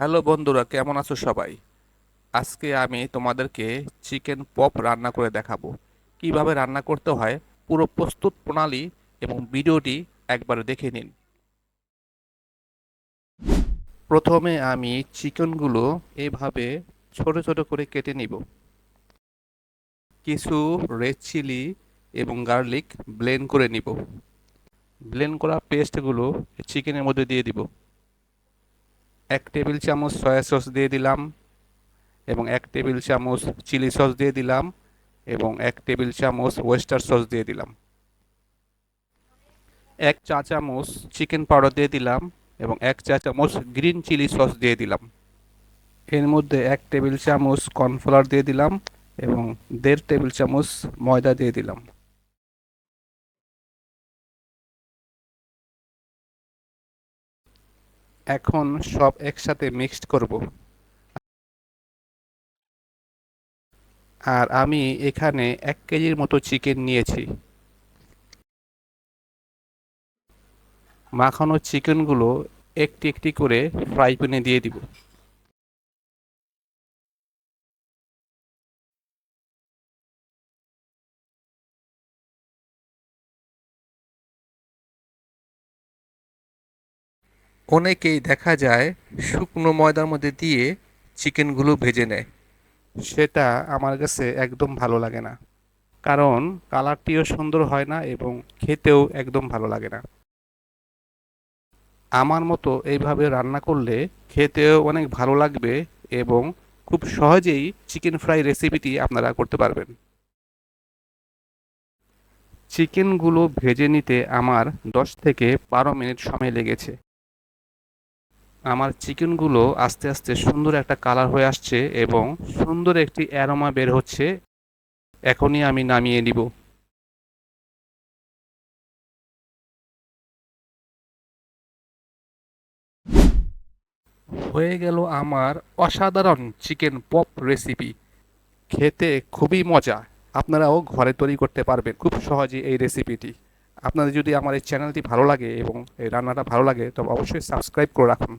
Hello বন্ধুরা, কেমন আছো সবাই? আজকে আমি তোমাদেরকে চিকেন পপ রান্না করে দেখাবো। কীভাবে রান্না করতে হয় পুরো প্রস্তুত প্রণালী এবং ভিডিওটি একবার দেখে নিন। প্রথমে আমি চিকেনগুলো এভাবে ছোট ছোট করে কেটে নিব। কিছু রেড চিলি এবং গার্লিক ব্লেন্ড করে নিব। ব্লেন্ড করা পেস্টগুলো চিকেনের মধ্যে দিয়ে দিব। এক টেবিল চামচ সয়া সস দিয়ে দিলাম এবং এক টেবিল চামচ চিলি সস দিয়ে দিলাম এবং এক টেবিল চামচ ওয়েস্টার সস দিয়ে দিলাম। এক চা চামচ চিকেন পাউডার দিয়ে দিলাম এবং এক চা চামচ গ্রিন চিলি সস দিয়ে দিলাম। এর মধ্যে এক টেবিল চামচ কর্নফ্লাওয়ার দিয়ে দিলাম এবং দেড় টেবিল চামচ ময়দা দিয়ে দিলাম। এখন সব একসাথে মিক্সড করব। আর আমি এখানে এক কেজির মতো চিকেন নিয়েছি। মাখানো চিকেনগুলো একটি একটি করে ফ্রাই প্যানে দিয়ে দিব। অনেকেই দেখা যায় শুকনো ময়দার মধ্যে দিয়ে চিকেনগুলো ভেজে নেয়। সেটা আমার কাছে একদম ভালো লাগে না। কারণ কালারটিও সুন্দর হয় না এবং খেতেও একদম ভালো লাগে না। আমার মতো এইভাবে রান্না করলে খেতেও অনেক ভালো লাগবে এবং খুব সহজেই চিকেন ফ্রাই রেসিপিটি আপনারা করতে পারবেন। চিকেনগুলো ভেজে নিতে আমার দশ থেকে বারো মিনিট সময় লেগেছে। আমার চিকেনগুলো আস্তে আস্তে সুন্দর একটা কালার হয়ে আসছে এবং সুন্দর একটি অ্যারোমা বের হচ্ছে। এখনই আমি নামিয়ে নিব। হয়ে গেল আমার অসাধারণ চিকেন পপ রেসিপি। খেতে খুবই মজা। আপনারাও ঘরে তৈরি করতে পারবেন খুব সহজে এই রেসিপিটি। আপনাদের যদি আমার এই চ্যানেলটি ভালো লাগে এবং এই রান্নাটা ভালো লাগে, তবে অবশ্যই সাবস্ক্রাইব করে রাখুন।